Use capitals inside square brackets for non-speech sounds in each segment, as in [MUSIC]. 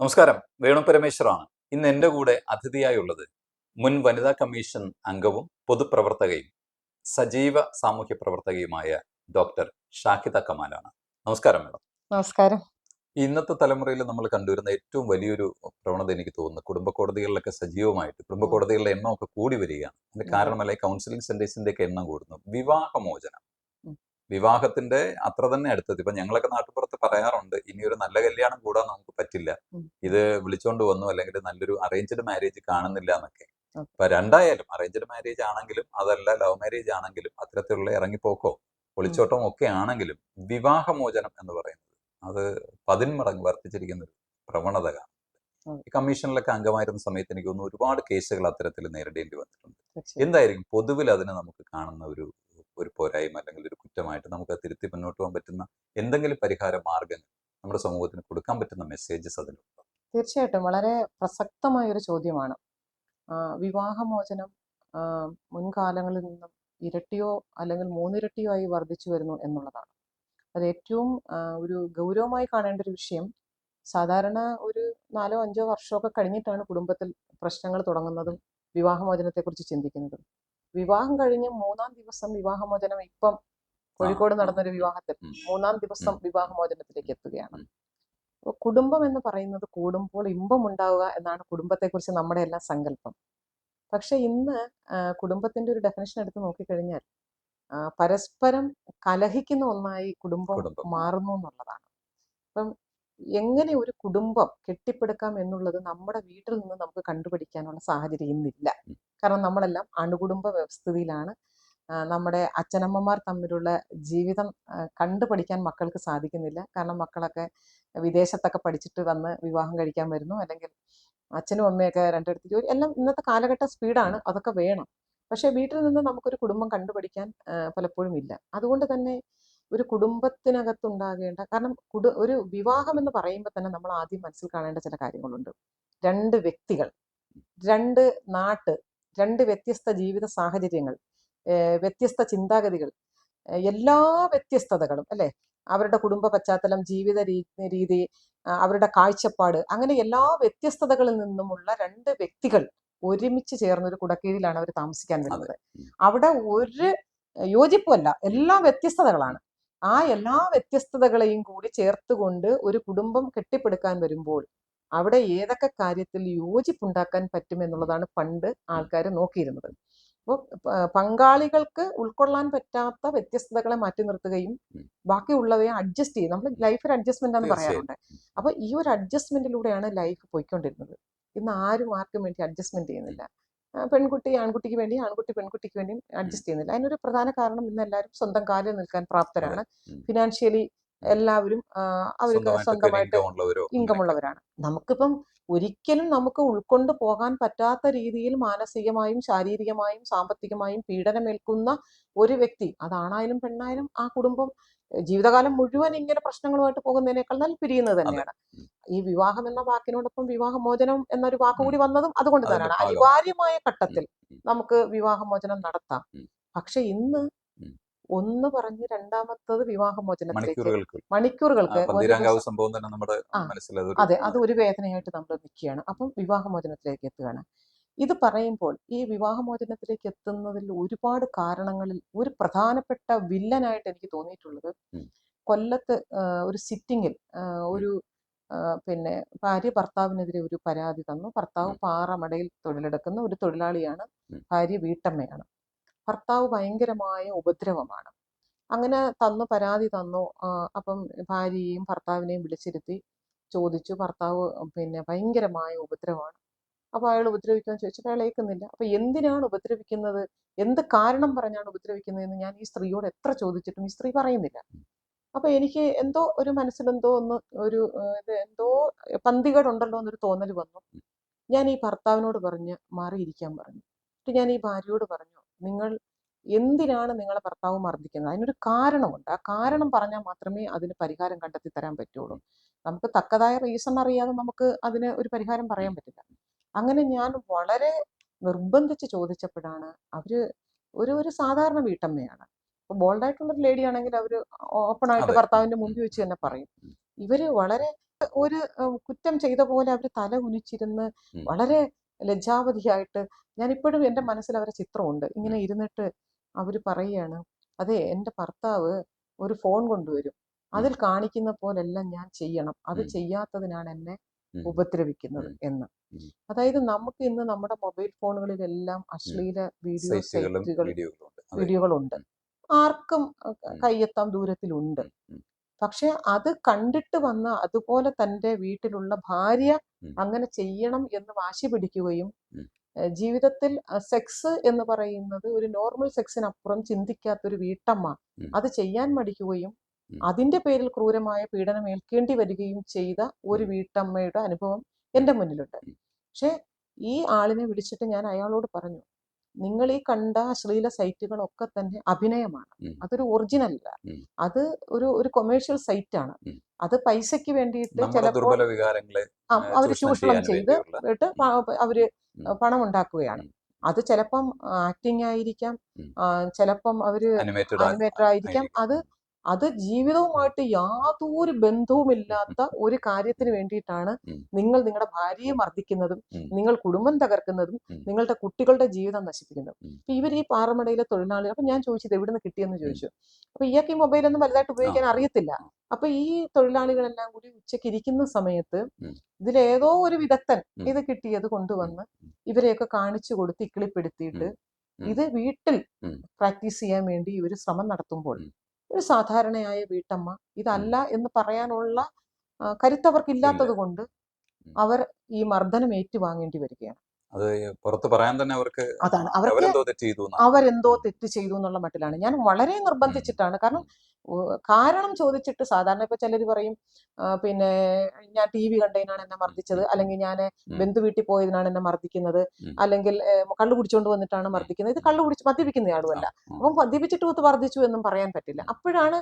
നമസ്കാരം. വേണു പരമേശ്വറാണ്. ഇന്ന് എന്റെ കൂടെ അതിഥിയായുള്ളത് മുൻ വനിതാ കമ്മീഷൻ അംഗവും പൊതുപ്രവർത്തകയും സജീവ സാമൂഹ്യ പ്രവർത്തകയുമായ ഡോക്ടർ ഷാഹിദ കമാലാണ്. നമസ്കാരം മേഡം. നമസ്കാരം. ഇന്നത്തെ തലമുറയിൽ നമ്മൾ കണ്ടുവരുന്ന ഏറ്റവും വലിയൊരു പ്രവണത എനിക്ക് തോന്നുന്നു. കുടുംബ കോടതികളിലൊക്കെ സജീവമായിട്ട് കുടുംബ കോടതികളുടെ എണ്ണമൊക്കെ കൂടി വരികയാണ്. അതിന്റെ കാരണമല്ലേ കൗൺസിലിംഗ് സെന്റേഴ്സിന്റെ ഒക്കെ എണ്ണം കൂടുന്നു. വിവാഹമോചനം. വിവാഹത്തിന്റെ അത്ര തന്നെ അടുത്തത്. ഇപ്പൊ ഞങ്ങളൊക്കെ നാട്ടുപുറത്ത് പറയാറുണ്ട്. ഇനി ഒരു നല്ല കല്യാണം കൂടാൻ നമുക്ക് പറ്റില്ല. ഇത് വിളിച്ചോണ്ട് വന്നു അല്ലെങ്കിൽ നല്ലൊരു അറേഞ്ച്ഡ് മാരേജ് കാണുന്നില്ല എന്നൊക്കെ. അപ്പൊ രണ്ടായാലും അറേഞ്ച്ഡ് മാരേജ് ആണെങ്കിലും അതല്ല ലവ് മാരേജ് ആണെങ്കിലും അത്തരത്തിലുള്ള ഇറങ്ങിപ്പോക്കോ ഒളിച്ചോട്ടം ഒക്കെ ആണെങ്കിലും വിവാഹമോചനം എന്ന് പറയുന്നത്. അത് പതിന്മടങ്ങ് വർദ്ധിച്ചിരിക്കുന്ന ഒരു പ്രവണത കാണും ഈ കമ്മീഷനിലൊക്കെ അംഗമായിരുന്ന സമയത്ത് എനിക്ക് തോന്നുന്നു ഒരുപാട് കേസുകൾ അത്തരത്തിൽ നേരിടേണ്ടി വന്നിട്ടുണ്ട്. എന്തായിരിക്കും പൊതുവിൽ അതിനെ നമുക്ക് കാണുന്ന ഒരു ഒരു പോരായ്മ അല്ലെങ്കിൽ ഒരു കുറ്റമായിട്ട് നമുക്ക് തിരുത്തി മുന്നോട്ട് പോകാൻ പറ്റുന്ന എന്തെങ്കിലും പരിഹാര മാർഗങ്ങൾ നമ്മുടെ സമൂഹത്തിന് കൊടുക്കാൻ പറ്റുന്ന മെസ്സേജസ് അതിലുണ്ട്? തീർച്ചയായിട്ടും. വളരെ പ്രസക്തമായ ഒരു ചോദ്യമാണ് വിവാഹമോചനം മുൻകാലങ്ങളിൽ നിന്നും ഇരട്ടിയോ അല്ലെങ്കിൽ മൂന്നിരട്ടിയോ ആയി വർദ്ധിച്ചു വരുന്നു എന്നുള്ളതാണ്. അത് ഏറ്റവും ഒരു ഗൗരവമായി കാണേണ്ട ഒരു വിഷയം. സാധാരണ ഒരു നാലോ അഞ്ചോ വർഷമൊക്കെ കഴിഞ്ഞിട്ടാണ് കുടുംബത്തിൽ പ്രശ്നങ്ങൾ തുടങ്ങുന്നതും വിവാഹമോചനത്തെക്കുറിച്ച് ചിന്തിക്കുന്നതും. വിവാഹം കഴിഞ്ഞ് മൂന്നാം ദിവസം വിവാഹമോചനം ഇപ്പം കോഴിക്കോട്. നടന്നൊരു വിവാഹത്തിൽ മൂന്നാം ദിവസം വിവാഹമോചനത്തിലേക്ക് എത്തുകയാണ്. അപ്പോൾ കുടുംബം എന്ന് പറയുന്നത് കൂടുമ്പോൾ ഇമ്പം ഉണ്ടാവുക എന്നാണ് കുടുംബത്തെക്കുറിച്ച് നമ്മുടെ എല്ലാം സങ്കല്പം പക്ഷെ ഇന്ന് കുടുംബത്തിന്റെ ഒരു ഡെഫിനേഷൻ എടുത്ത് നോക്കിക്കഴിഞ്ഞാൽ പരസ്പരം കലഹിക്കുന്ന ഒന്നായി കുടുംബം കുടുംബം. മാറുന്നു എന്നുള്ളതാണ് അപ്പം എങ്ങനെ ഒരു കുടുംബം കെട്ടിപ്പടുക്കാം എന്നുള്ളത് നമ്മുടെ വീട്ടിൽ നിന്ന് നമുക്ക് കണ്ടുപിടിക്കാനുള്ള സാഹചര്യം ഇന്നില്ല. കാരണം നമ്മളെല്ലാം അണുകുടുംബ വ്യവസ്ഥിതിയിലാണ്. നമ്മുടെ അച്ഛനമ്മമാർ തമ്മിലുള്ള ജീവിതം കണ്ടുപഠിക്കാൻ മക്കൾക്ക് സാധിക്കുന്നില്ല. കാരണം മക്കളൊക്കെ വിദേശത്തൊക്കെ പഠിച്ചിട്ട് വന്ന് വിവാഹം കഴിക്കാൻ വരുന്നു. അല്ലെങ്കിൽ അച്ഛനും അമ്മയൊക്കെ രണ്ടിടത്ത് ജോലി എല്ലാം ഇന്നത്തെ കാലഘട്ട സ്പീഡാണ്. അതൊക്കെ വേണം. പക്ഷേ വീട്ടിൽ നിന്ന് നമുക്കൊരു കുടുംബം കണ്ടുപഠിക്കാൻ പലപ്പോഴും ഇല്ല. അതുകൊണ്ട് തന്നെ ഒരു കുടുംബത്തിനകത്തുണ്ടാകേണ്ട കാരണം കുടു ഒരു വിവാഹം എന്ന് പറയുമ്പോൾ തന്നെ നമ്മൾ ആദ്യം മനസ്സിൽ കാണേണ്ട ചില കാര്യങ്ങളുണ്ട്. രണ്ട് വ്യക്തികൾ രണ്ട് നാട്ട് രണ്ട് വ്യത്യസ്ത ജീവിത സാഹചര്യങ്ങൾ വ്യത്യസ്ത ചിന്താഗതികൾ എല്ലാ വ്യത്യസ്തതകളും അല്ലെ? അവരുടെ കുടുംബ പശ്ചാത്തലം ജീവിത രീതി അവരുടെ കാഴ്ചപ്പാട് അങ്ങനെ എല്ലാ വ്യത്യസ്തതകളിൽ നിന്നുമുള്ള രണ്ട് വ്യക്തികൾ ഒരുമിച്ച് ചേർന്ന ഒരു കുടക്കീഴിലാണ് അവർ താമസിക്കാൻ വരുന്നത്. അവിടെ ഒരു യോജിപ്പല്ല എല്ലാ വ്യത്യസ്തതകളാണ്. ആ എല്ലാ വ്യത്യസ്തതകളെയും കൂടി ചേർത്തുകൊണ്ട് ഒരു കുടുംബം കെട്ടിപ്പടുക്കാൻ വരുമ്പോൾ അവിടെ ഏതൊക്കെ കാര്യത്തിൽ യോജിപ്പുണ്ടാക്കാൻ പറ്റുമെന്നുള്ളതാണ് പണ്ട് ആൾക്കാർ നോക്കിയിരുന്നത്. അപ്പോൾ പങ്കാളികൾക്ക് ഉൾക്കൊള്ളാൻ പറ്റാത്ത വ്യത്യസ്തതകളെ മാറ്റി നിർത്തുകയും. ബാക്കിയുള്ളവയെ അഡ്ജസ്റ്റ് ചെയ്യും നമ്മൾ ലൈഫ് അഡ്ജസ്റ്റ്മെന്റ് ആണ് പറയാറുണ്ട്. അപ്പൊ ഈ ഒരു അഡ്ജസ്റ്റ്മെന്റിലൂടെയാണ് ലൈഫ് പോയിക്കൊണ്ടിരുന്നത്. ഇന്ന് ആരും ആർക്കും വേണ്ടി അഡ്ജസ്റ്റ്മെന്റ് ചെയ്യുന്നില്ല. പെൺകുട്ടി ആൺകുട്ടിക്ക് വേണ്ടി ആൺകുട്ടി പെൺകുട്ടിക്ക് വേണ്ടി അഡ്ജസ്റ്റ് ചെയ്യുന്നില്ല. അതിനൊരു പ്രധാന കാരണം ഇന്ന് എല്ലാവരും സ്വന്തം കാലിൽ നിൽക്കാൻ പ്രാപ്തരാണ്. ഫിനാൻഷ്യലി എല്ലാവരും അവർക്ക് സ്വന്തമായിട്ട് ഇൻകം ഉള്ളവരോ ഇൻകം ഉള്ളവരാണ്. നമുക്കിപ്പം ഒരിക്കലും നമുക്ക് ഉൾക്കൊണ്ട് പോകാൻ പറ്റാത്ത രീതിയിൽ മാനസികമായും ശാരീരികമായും സാമ്പത്തികമായും പീഡനമേൽക്കുന്ന ഒരു വ്യക്തി അതാണായാലും പെണ്ണായാലും ആ കുടുംബം ജീവിതകാലം മുഴുവൻ ഇങ്ങനെ പ്രശ്നങ്ങളുമായിട്ട് പോകുന്നതിനേക്കാൾ നല്ല പിരിയുന്നത് തന്നെയാണ്. ഈ വിവാഹം എന്ന വാക്കിനോടൊപ്പം വിവാഹമോചനം എന്നൊരു വാക്കുകൂടി വന്നതും അതുകൊണ്ട് തന്നെയാണ്. അനിവാര്യമായ ഘട്ടത്തിൽ നമുക്ക് വിവാഹമോചനം നടത്താം. പക്ഷെ ഇന്ന് ഒന്ന് പറഞ്ഞ് രണ്ടാമത്തത് വിവാഹമോചനത്തിലേക്ക് മണിക്കൂറുകൾക്ക്. സംഭവം തന്നെ നമ്മുടെ അതെ അത് ഒരു വേദനയായിട്ട് നമ്മൾ നിൽക്കുകയാണ്. അപ്പം വിവാഹമോചനത്തിലേക്ക് എത്തുകയാണ്. ഇത് പറയുമ്പോൾ ഈ വിവാഹമോചനത്തിലേക്ക് എത്തുന്നതിൽ ഒരുപാട് കാരണങ്ങളിൽ ഒരു പ്രധാനപ്പെട്ട വില്ലനായിട്ട് എനിക്ക് തോന്നിയിട്ടുള്ളത്. കൊല്ലത്ത് ഒരു സിറ്റിങ്ങിൽ ഒരു പിന്നെ ഭാര്യ ഭർത്താവിനെതിരെ ഒരു പരാതി തന്നു. ഭർത്താവ്. പാറമടയിൽ തൊഴിലെടുക്കുന്ന ഒരു തൊഴിലാളിയാണ്. ഭാര്യ വീട്ടമ്മയാണ്. ഭർത്താവ് ഭയങ്കരമായ ഉപദ്രവമാണ്. അങ്ങനെ തന്നു പരാതി തന്നു. അപ്പം ഭാര്യയെയും ഭർത്താവിനെയും വിളിച്ചിരുത്തി ചോദിച്ചു. ഭർത്താവ് പിന്നെ ഭയങ്കരമായ ഉപദ്രവമാണ്. അപ്പൊ അയാൾ ഉപദ്രവിക്കാൻ ചോദിച്ചപ്പോൾ അയാൾ ഏൽക്കുന്നില്ല. അപ്പോൾ എന്തിനാണ് ഉപദ്രവിക്കുന്നത്? എന്ത് കാരണം പറഞ്ഞാണ് ഉപദ്രവിക്കുന്നതെന്ന് ഞാൻ ഈ സ്ത്രീയോട് എത്ര ചോദിച്ചിട്ടും ഈ സ്ത്രീ പറയുന്നില്ല. അപ്പൊ എനിക്ക് എന്തോ ഒരു മനസ്സിലെന്തോ ഒന്ന് ഒരു ഇത് എന്തോ പന്തികേടുണ്ടല്ലോ എന്നൊരു തോന്നൽ വന്നു. ഞാൻ ഈ ഭർത്താവിനോട് പറഞ്ഞ് മാറിയിരിക്കാൻ പറഞ്ഞു. എന്നിട്ട് ഞാൻ ഈ ഭാര്യയോട് പറഞ്ഞു നിങ്ങൾ എന്തിനാണ് നിങ്ങളെ ഭർത്താവ് മർദ്ദിക്കുന്നത്? അതിനൊരു കാരണമുണ്ട്. ആ കാരണം പറഞ്ഞാൽ മാത്രമേ അതിന് പരിഹാരം കണ്ടെത്തി തരാൻ പറ്റുള്ളൂ. നമുക്ക് തക്കതായ റീസൺ അറിയാതെ നമുക്ക് അതിന് ഒരു പരിഹാരം പറയാൻ പറ്റില്ല. അങ്ങനെ ഞാൻ വളരെ നിർബന്ധിച്ച് ചോദിച്ചപ്പോഴാണ് അവർ ഒരു ഒരു സാധാരണ വീട്ടമ്മയാണ്. ഇപ്പൊ ബോൾഡായിട്ടുള്ള ഒരു ലേഡി ആണെങ്കിൽ അവർ ഓപ്പൺ ആയിട്ട് ഭർത്താവിന്റെ മുമ്പിൽ വെച്ച് തന്നെ പറയും. ഇവർ വളരെ ഒരു കുറ്റം ചെയ്ത പോലെ അവർ തല കുനിച്ചിരുന്ന് വളരെ ലജ്ജാവധിയായിട്ട് ഞാൻ ഇപ്പോഴും എന്റെ മനസ്സിൽ അവരെ ചിത്രമുണ്ട്. ഇങ്ങനെ ഇരുന്നിട്ട് അവർ പറയുകയാണ് അതെ എന്റെ ഭർത്താവ് ഒരു ഫോൺ കൊണ്ടുവരും. അതിൽ കാണിക്കുന്ന പോലെല്ലാം ഞാൻ ചെയ്യണം. അത് ചെയ്യാത്തതിനാണ് എന്നെ. ഉപദ്രവിക്കുന്നത് എന്ന്. അതായത് നമുക്ക് ഇന്ന് നമ്മുടെ മൊബൈൽ ഫോണുകളിലെല്ലാം അശ്ലീല വീഡിയോ സൈറ്റുകൾ വീഡിയോകളുണ്ട്. ആർക്കും കയ്യെത്താൻ ദൂരത്തിലുണ്ട്. പക്ഷെ അത് കണ്ടിട്ട് വന്ന അതുപോലെ തന്റെ വീട്ടിലുള്ള ഭാര്യ അങ്ങനെ ചെയ്യണം എന്ന് വാശി പിടിക്കുകയും ജീവിതത്തിൽ സെക്സ് എന്ന് പറയുന്നത് ഒരു നോർമൽ സെക്സിനപ്പുറം ചിന്തിക്കാത്തൊരു വീട്ടമ്മ അത് ചെയ്യാൻ മടിക്കുകയും. അതിന്റെ പേരിൽ ക്രൂരമായ പീഡനം ഏൽക്കേണ്ടി വരികയും ചെയ്ത ഒരു വീട്ടമ്മയുടെ അനുഭവം എന്റെ മുന്നിലുണ്ട്. പക്ഷേ ഈ ആളിനെ വിളിച്ചിട്ട് ഞാൻ അയാളോട് പറഞ്ഞു നിങ്ങൾ ഈ കണ്ട അശ്ലീല സൈറ്റുകളൊക്കെ തന്നെ അഭിനയമാണ്. അതൊരു ഒറിജിനൽ അല്ല അത് ഒരു ഒരു കൊമേഴ്ഷ്യൽ സൈറ്റ് ആണ്. അത് പൈസയ്ക്ക് വേണ്ടിയിട്ട് ചില ചിലപ്പോൾ അവർ ചൂഷണം ചെയ്ത് അവർ പണം ഉണ്ടാക്കുകയാണ് അത് ചിലപ്പം ആക്ടിങ് ആയിരിക്കാം ചിലപ്പം അവർ അനിമേറ്റഡ് ആയിരിക്കാം. അത് അത് ജീവിതവുമായിട്ട് യാതൊരു ബന്ധവുമില്ലാത്ത ഒരു കാര്യത്തിന് വേണ്ടിയിട്ടാണ് നിങ്ങൾ നിങ്ങളുടെ ഭാര്യയെ മർദ്ദിക്കുന്നതും നിങ്ങൾ കുടുംബം തകർക്കുന്നതും നിങ്ങളുടെ കുട്ടികളുടെ ജീവിതം നശിപ്പിക്കുന്നതും. അപ്പൊ ഇവർ ഈ പാറമടയിലെ തൊഴിലാളികൾ അപ്പൊ ഞാൻ ചോദിച്ചത് എവിടെ നിന്ന് കിട്ടിയെന്ന് ചോദിച്ചു. അപ്പൊ ഇയാൾക്ക് ഈ മൊബൈലൊന്നും വലുതായിട്ട് ഉപയോഗിക്കാൻ. അറിയത്തില്ല. അപ്പൊ ഈ തൊഴിലാളികളെല്ലാം കൂടി ഉച്ചയ്ക്ക് ഇരിക്കുന്ന സമയത്ത്. ഇതിലേതോ ഒരു വിദഗ്ധൻ ഇത് കിട്ടിയത് കൊണ്ടുവന്ന്. ഇവരെയൊക്കെ കാണിച്ചു കൊടുത്ത് ഇക്കിളിപ്പെടുത്തിയിട്ട് ഇത് വീട്ടിൽ പ്രാക്ടീസ് ചെയ്യാൻ വേണ്ടി ഇവർ ശ്രമം നടത്തുമ്പോൾ. ഒരു സാധാരണയായ വീട്ടമ്മ. ഇതല്ല എന്ന് പറയാനുള്ള കരുത്തവർക്കില്ലാത്തത് കൊണ്ട് അവർ ഈ മർദ്ദനം ഏറ്റുവാങ്ങേണ്ടി വരികയാണ്. അത് പുറത്ത് പറയാൻ തന്നെ അവർക്ക് അതാണ്. അവരെന്തോ തെറ്റ് ചെയ്തു. അവരെന്തോ തെറ്റ് ചെയ്തു എന്നുള്ള മട്ടിലാണ്. ഞാൻ വളരെ നിർബന്ധിച്ചിട്ടാണ്. കാരണം കാരണം ചോദിച്ചിട്ട് സാധാരണ ഇപ്പൊ ചിലർ പറയും പിന്നെ ഞാൻ ടി വി കണ്ടതിനാണ് എന്നെ മർദ്ദിച്ചത് അല്ലെങ്കിൽ ഞാൻ. ബന്ധു വീട്ടിൽ പോയതിനാണ് എന്നെ മർദ്ദിക്കുന്നത് അല്ലെങ്കിൽ കള്ളു കുടിച്ചുകൊണ്ട് വന്നിട്ടാണ് മർദ്ദിക്കുന്നത്. ഇത് കള്ളു കുടിച്ച് മദ്യപിക്കുന്നയാളുമല്ല. ആളുമല്ല അപ്പം മദ്യപിച്ചിട്ട് ഒത്ത് വർദ്ധിച്ചു എന്നും പറയാൻ പറ്റില്ല. അപ്പോഴാണ്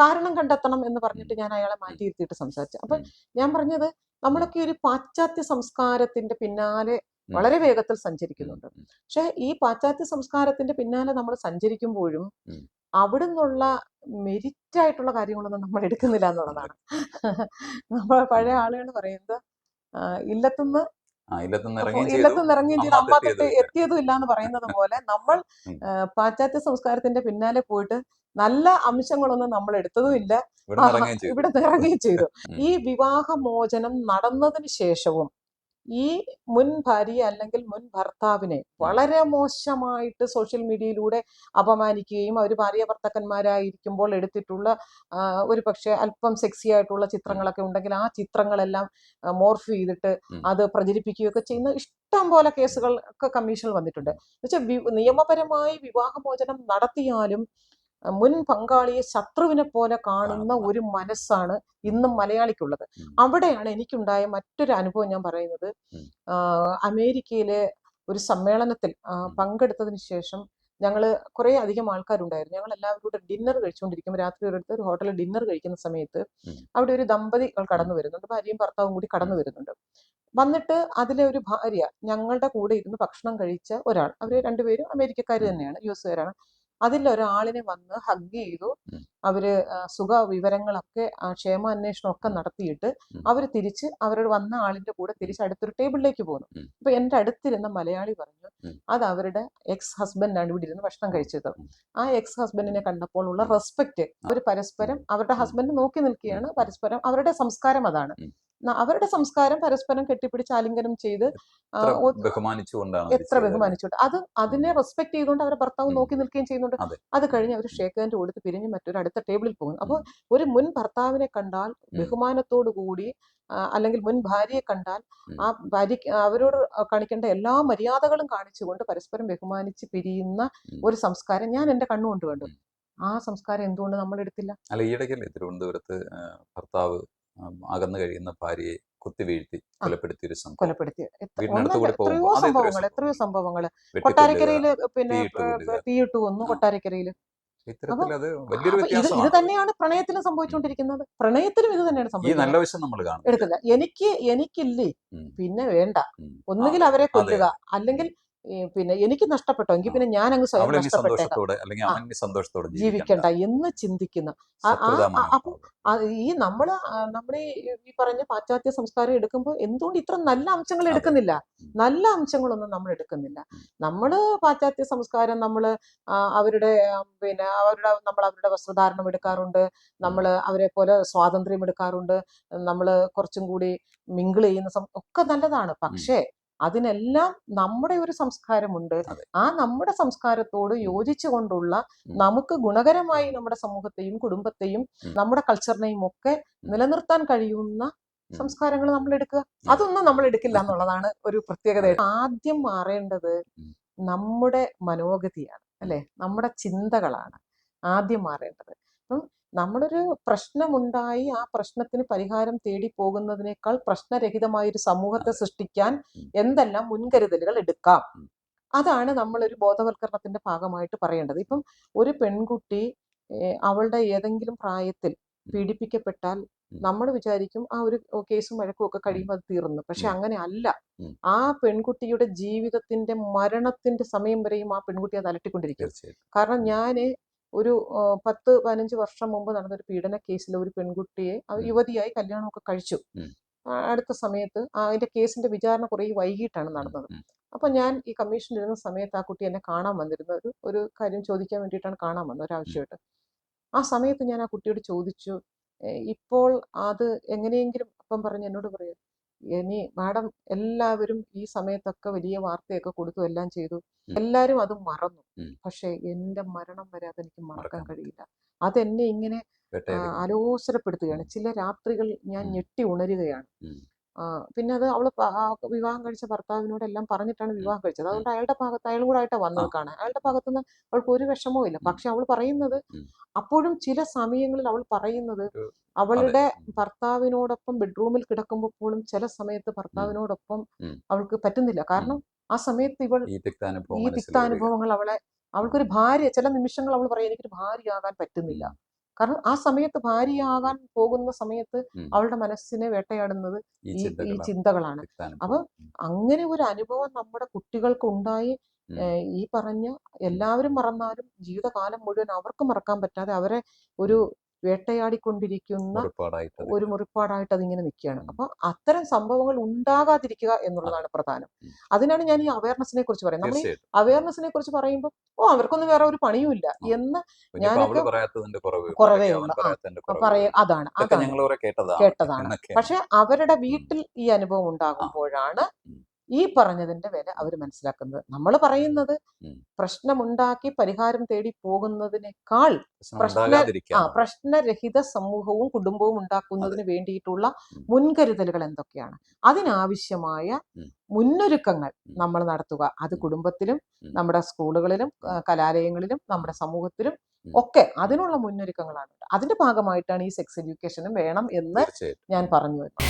കാരണം കണ്ടെത്തണം എന്ന് പറഞ്ഞിട്ട് ഞാൻ അയാളെ മാറ്റിയിരുത്തിയിട്ട് സംസാരിച്ചു അപ്പൊ ഞാൻ പറഞ്ഞത് നമ്മളൊക്കെ ഒരു പാശ്ചാത്യ സംസ്കാരത്തിന്റെ പിന്നാലെ. വളരെ വേഗത്തിൽ സഞ്ചരിക്കുന്നുണ്ട്. പക്ഷെ ഈ പാശ്ചാത്യ സംസ്കാരത്തിന്റെ പിന്നാലെ നമ്മൾ സഞ്ചരിക്കുമ്പോഴും. അവിടെ നിന്നുള്ള മെരിറ്റ് ആയിട്ടുള്ള കാര്യങ്ങളൊന്നും നമ്മൾ എടുക്കുന്നില്ല എന്നുള്ളതാണ്. [LAUGHS] നമ്മൾ പഴയ ആളുകൾ പറയുന്നത് ഇല്ലത്തുനിന്ന് ഇല്ലത്തുനിന്ന് ഇറങ്ങുകയും ചെയ്തു. ഇല്ലത്തുനിന്ന് ഇറങ്ങുകയും ചെയ്ത്. അമ്മ അമ്മ തൊട്ട് തെറ്റിയതുമില്ല. എത്തിയതും ഇല്ല എന്ന് പറയുന്നത് പോലെ നമ്മൾ. പാശ്ചാത്യ സംസ്കാരത്തിന്റെ പിന്നാലെ പോയിട്ട് നല്ല അംശങ്ങളൊന്നും നമ്മൾ എടുത്തതും ഇല്ല. ഇവിടെ നിറങ്ങുകയും ഇവിടെ ഇറങ്ങുകയും ചെയ്തു. ഈ വിവാഹമോചനം നടന്നതിന് ശേഷവും ഈ മുൻ ഭാര്യ അല്ലെങ്കിൽ മുൻ ഭർത്താവിനെ വളരെ മോശമായിട്ട് സോഷ്യൽ മീഡിയയിലൂടെ അപമാനിക്കുകയും അവർ ഭാര്യ ഭർത്താക്കന്മാരായിരിക്കുമ്പോൾ എടുത്തിട്ടുള്ള ഒരു പക്ഷേ അല്പം സെക്സി ആയിട്ടുള്ള ചിത്രങ്ങളൊക്കെ ഉണ്ടെങ്കിൽ ആ ചിത്രങ്ങളെല്ലാം മോർഫ് ചെയ്തിട്ട് അത് പ്രചരിപ്പിക്കുകയൊക്കെ ചെയ്യുന്ന ഇഷ്ടം പോലെ കേസുകൾ ഒക്കെ കമ്മീഷനിൽ വന്നിട്ടുണ്ട്. എന്നുവെച്ചാൽ നിയമപരമായി വിവാഹമോചനം നടത്തിയാലും മുൻ പങ്കാളിയെ ശത്രുവിനെ പോലെ കാണുന്ന. ഒരു മനസ്സാണ് ഇന്നും മലയാളിക്കുള്ളത്. അവിടെയാണ് എനിക്കുണ്ടായ മറ്റൊരു അനുഭവം ഞാൻ പറയുന്നത്. അമേരിക്കയിലെ ഒരു സമ്മേളനത്തിൽ പങ്കെടുത്തതിന് ശേഷം ഞങ്ങൾ കുറേ അധികം ആൾക്കാരുണ്ടായിരുന്നു. ഞങ്ങൾ എല്ലാവരും കൂടെ ഡിന്നർ കഴിച്ചുകൊണ്ടിരിക്കുമ്പോൾ രാത്രി ഒരിടത്ത് ഒരു ഹോട്ടലിൽ ഡിന്നർ കഴിക്കുന്ന സമയത്ത് അവിടെ ഒരു ദമ്പതികൾ കടന്നു വരുന്നുണ്ട്. ഭാര്യയും ഭർത്താവും കൂടി കടന്നു വരുന്നുണ്ട്. വന്നിട്ട് അതിലെ ഒരു ഭാര്യ ഞങ്ങളുടെ കൂടെ ഇരുന്ന് ഭക്ഷണം കഴിച്ച ഒരാൾ. അവർ രണ്ടുപേരും അമേരിക്കക്കാർ തന്നെയാണ് യു എസുകാരാണ് അതിൽ ഒരാളിനെ വന്ന് ഹഗ് ചെയ്തു. അവർ സുഖ വിവരങ്ങളൊക്കെ ക്ഷേമ അന്വേഷണം ഒക്കെ നടത്തിയിട്ട് അവർ അവർ തിരിച്ച് അവരോട് വന്ന ആളിന്റെ കൂടെ തിരിച്ച് അടുത്തൊരു ടേബിളിലേക്ക് പോകുന്നു. അപ്പൊ എന്റെ അടുത്തിരുന്ന മലയാളി പറഞ്ഞു അത് അവരുടെ എക്സ് ഹസ്ബൻഡാണ് ഇവിടെ ഇരുന്ന് ഭക്ഷണം കഴിച്ചത്. ആ എക്സ് ഹസ്ബൻഡിനെ കണ്ടപ്പോൾ ഉള്ള റെസ്പെക്ട് അവർ പരസ്പരം അവരുടെ ഹസ്ബൻഡ് നോക്കി നിൽക്കുകയാണ്. പരസ്പരം അവരുടെ സംസ്കാരം അതാണ്. അവരുടെ സംസ്കാരം പരസ്പരം കെട്ടിപ്പിടിച്ച് ആലിംഗനം ചെയ്ത് ബഹുമാനിച്ചുകൊണ്ടാണ് എത്ര ബഹുമാനിച്ചുകൊണ്ട്. അത് അതിനെ റെസ്പെക്ട് ചെയ്തുകൊണ്ട് അവരെ ഭർത്താവ് നോക്കി നിൽക്കുകയും ചെയ്യുന്നുണ്ട്. അത്. കഴിഞ്ഞ് അവർ ഷേക്ക് കൊടുത്ത് പിരിഞ്ഞ് മറ്റൊരു അടുത്ത ടേബിളിൽ പോകുന്നു. അപ്പോൾ ഒരു മുൻ ഭർത്താവിനെ കണ്ടാൽ. ബഹുമാനത്തോടു കൂടി അല്ലെങ്കിൽ മുൻ ഭാര്യയെ കണ്ടാൽ ആ ഭാര്യ അവരോട് കാണിക്കേണ്ട എല്ലാ മര്യാദകളും കാണിച്ചുകൊണ്ട് പരസ്പരം ബഹുമാനിച്ച് പിരിയുന്ന ഒരു സംസ്കാരം ഞാൻ എന്റെ കണ്ണുകൊണ്ട് കണ്ടു. ആ സംസ്കാരം എന്തുകൊണ്ട് നമ്മൾ എടുത്തില്ല? അല്ല ഈ ഈയിടയ്ക്കല്ലേ തിരുവനന്തപുരത്ത് ഭർത്താവ് അകന്നു കഴിയുന്ന ഭാര്യയെ കുത്തിവീഴ്ത്തി കൊലപ്പെടുത്തിയ ഒരു സംഭവം എത്രയോ സംഭവങ്ങൾ എത്രയോ സംഭവങ്ങൾ. കൊട്ടാരക്കരയിൽ പിന്നെ തീയിട്ടു ആ. കൊട്ടാരക്കരയിൽ. ഇത് തന്നെയാണ് പ്രണയത്തിലും സംഭവിച്ചുകൊണ്ടിരിക്കുന്നത് പ്രണയത്തിലും ഇത് തന്നെയാണ് സംഭവിക്കുന്നത്. എടുത്തില്ല. എനിക്ക് എനിക്കില്ലേ പിന്നെ വേണ്ട. ഒന്നുകിൽ അവരെ കൊല്ലുക. അല്ലെങ്കിൽ പിന്നെ എനിക്ക് നഷ്ടപ്പെട്ടോ? എങ്കിൽ പിന്നെ ഞാൻ അങ്ങ് സ്വയം നഷ്ടപ്പെട്ടേക്കാം. ജീവിക്കണ്ട. എന്ന് ചിന്തിക്കുന്ന. അപ്പൊ ഈ നമ്മൾ നമ്മുടെ ഈ- പറഞ്ഞ പാശ്ചാത്യ സംസ്കാരം എടുക്കുമ്പോൾ എന്തുകൊണ്ട് ഇത്ര നല്ല അംശങ്ങൾ എടുക്കുന്നില്ല. നല്ല അംശങ്ങളൊന്നും നമ്മൾ എടുക്കുന്നില്ല. നമ്മൾ പാശ്ചാത്യ സംസ്കാരം നമ്മൾ അവരുടെ പിന്നെ അവരുടെ നമ്മൾ അവരുടെ വസ്ത്രധാരണം എടുക്കാറുണ്ട്. നമ്മൾ അവരെ പോലെ സ്വാതന്ത്ര്യം എടുക്കാറുണ്ട്. നമ്മൾ കുറച്ചും കൂടി മിങ്കിൾ ചെയ്യുന്ന ഒക്കെ നല്ലതാണ്. പക്ഷേ അതിനെല്ലാം നമ്മുടെ ഒരു സംസ്കാരമുണ്ട്. ആ നമ്മുടെ സംസ്കാരത്തോട്. യോജിച്ചുകൊണ്ടുള്ള നമുക്ക് ഗുണകരമായി നമ്മുടെ സമൂഹത്തെയും കുടുംബത്തെയും നമ്മുടെ കൾച്ചറിനെയും ഒക്കെ നിലനിർത്താൻ കഴിയുന്ന. സംസ്കാരങ്ങൾ നമ്മൾ എടുക്കുക. അതൊന്നും നമ്മൾ എടുക്കില്ല എന്നുള്ളതാണ് ഒരു പ്രത്യേകത. ആദ്യം മാറേണ്ടത് നമ്മുടെ മനോഗതിയാണ് അല്ലെ? നമ്മുടെ ചിന്തകളാണ് ആദ്യം മാറേണ്ടത്. അപ്പം നമ്മളൊരു പ്രശ്നമുണ്ടായി ആ പ്രശ്നത്തിന് പരിഹാരം തേടി പോകുന്നതിനേക്കാൾ പ്രശ്നരഹിതമായ ഒരു സമൂഹത്തെ സൃഷ്ടിക്കാൻ എന്തെല്ലാം മുൻകരുതലുകൾ എടുക്കാം? അതാണ് നമ്മളൊരു ബോധവൽക്കരണത്തിന്റെ ഭാഗമായിട്ട് പറയേണ്ടത്. ഇപ്പം ഒരു പെൺകുട്ടി അവളുടെ ഏതെങ്കിലും പ്രായത്തിൽ പീഡിപ്പിക്കപ്പെട്ടാൽ നമ്മൾ വിചാരിക്കും ആ ഒരു കേസും വഴക്കും ഒക്കെ കഴിയുമ്പോൾ അത് തീർന്നു. പക്ഷെ അങ്ങനെ അല്ല. ആ പെൺകുട്ടിയുടെ ജീവിതത്തിന്റെ മരണത്തിന്റെ സമയം വരെയും ആ പെൺകുട്ടി അത് അലട്ടിക്കൊണ്ടിരിക്കും. കാരണം ഉം. ഒരു പത്ത് പതിനഞ്ച് വർഷം മുമ്പ് നടന്ന ഒരു പീഡന കേസിൽ ഒരു പെൺകുട്ടിയെ. യുവതിയായി കല്യാണമൊക്കെ കഴിച്ചു. അടുത്ത സമയത്ത് അതിന്റെ കേസിന്റെ വിചാരണ കുറെ വൈകിട്ടാണ് നടന്നത്. അപ്പൊ ഞാൻ ഈ കമ്മീഷനിൽ ഇരുന്ന സമയത്ത് ആ കുട്ടി എന്നെ കാണാൻ വന്നിരുന്ന. ഒരു ഒരു കാര്യം ചോദിക്കാൻ വേണ്ടിയിട്ടാണ് കാണാൻ വന്നത് ഒരാവശ്യമായിട്ട്. ആ സമയത്ത് ഞാൻ ആ കുട്ടിയോട് ചോദിച്ചു ഇപ്പോൾ അത് എങ്ങനെയെങ്കിലും അപ്പം പറഞ്ഞ് എന്നോട് പറയാം ഇനി മാഡം എല്ലാവരും ഈ സമയത്തൊക്കെ വലിയ വാർത്തയൊക്കെ കൊടുത്തു എല്ലാം ചെയ്തു. എല്ലാവരും അത് മറന്നു. പക്ഷേ എന്റെ മരണം വരെ അതെനിക്ക് മറക്കാൻ കഴിയില്ല. അതെന്നെ ഇങ്ങനെ അലോസരപ്പെടുത്തുകയാണ്. ചില രാത്രികൾ ഞാൻ. ഞെട്ടി ഉണരുകയാണ്. പിന്നെ അത് അവൾ വിവാഹം കഴിച്ച ഭർത്താവിനോട് എല്ലാം പറഞ്ഞിട്ടാണ് വിവാഹം കഴിച്ചത്. അതുകൊണ്ട് അയാളുടെ ഭാഗത്ത് അയാളും കൂടെ ആയിട്ടാണ് വന്നത് കാണാൻ അയാളുടെ ഭാഗത്തുനിന്ന് അവൾക്ക് ഒരു വിഷമവും ഇല്ല. പക്ഷെ അവൾ പറയുന്നത് അപ്പോഴും ചില സമയങ്ങളിൽ അവൾ പറയുന്നത് അവളുടെ. ഭർത്താവിനോടൊപ്പം ബെഡ്റൂമിൽ കിടക്കുമ്പോൾ പോലും ചില സമയത്ത് ഭർത്താവിനോടൊപ്പം അവൾക്ക് പറ്റുന്നില്ല. കാരണം ആ സമയത്ത് ഇവൾ ഈ. തിക്താനുഭവങ്ങൾ അവളെ അവൾക്കൊരു ഭാര്യ ചില നിമിഷങ്ങൾ അവൾ പറയും എനിക്കൊരു ഭാര്യയാകാൻ പറ്റുന്നില്ല. കാരണം ആ സമയത്ത് ഭാര്യയാകാൻ പോകുന്ന സമയത്ത് അവളുടെ മനസ്സിനെ വേട്ടയാടുന്നത് ഈ ഈ ചിന്തകളാണ്. അപ്പൊ അങ്ങനെ ഒരു അനുഭവം നമ്മുടെ കുട്ടികൾക്ക് ഉണ്ടായി ഈ പറഞ്ഞ എല്ലാവരും മറന്നാലും ജീവിതകാലം മുഴുവൻ അവർക്ക് മറക്കാൻ പറ്റാതെ അവരെ ഒരു വേട്ടയാടിക്കൊണ്ടിരിക്കുന്ന ഒരു മുറിപ്പാടായിട്ട് അതിങ്ങനെ നിൽക്കുകയാണ്. അപ്പോൾ അപ്പൊ അത്തരം സംഭവങ്ങൾ ഉണ്ടാകാതിരിക്കുക എന്നുള്ളതാണ് പ്രധാനം. അതിനാണ് ഞാൻ ഈ അവയർനെസ്സിനെ കുറിച്ച് പറയുന്നത്. നമ്മൾ ഈ അവയർനെസ്സിനെ കുറിച്ച് പറയുമ്പോൾ ഓ അവർക്കൊന്നും വേറെ ഒരു പണിയുമില്ല എന്ന് ഞാൻ കുറവേ കുറവ് പറയ അതാണ് അതാണ്. കേട്ടതാണ് പക്ഷെ അവരുടെ വീട്ടിൽ ഈ അനുഭവം ഉണ്ടാകുമ്പോഴാണ്. ഈ പറഞ്ഞതിന്റെ വില അവർ മനസ്സിലാക്കുന്നത്. നമ്മൾ പറയുന്നത്. പ്രശ്നമുണ്ടാക്കി പരിഹാരം തേടി പോകുന്നതിനേക്കാൾ പ്രശ്നം ആ പ്രശ്നരഹിത സമൂഹവും കുടുംബവും ഉണ്ടാക്കുന്നതിന് വേണ്ടിയിട്ടുള്ള. മുൻകരുതലുകൾ എന്തൊക്കെയാണ്? അതിനാവശ്യമായ. മുന്നൊരുക്കങ്ങൾ നമ്മൾ നടത്തുക. അത് കുടുംബത്തിലും നമ്മുടെ സ്കൂളുകളിലും കലാലയങ്ങളിലും നമ്മുടെ സമൂഹത്തിലും ഒക്കെ അതിനുള്ള മുന്നൊരുക്കങ്ങളാണ്. അതിന്റെ ഭാഗമായിട്ടാണ് ഈ സെക്സ് എഡ്യൂക്കേഷനും വേണം എന്ന് ഞാൻ പറഞ്ഞു വരുന്നത്.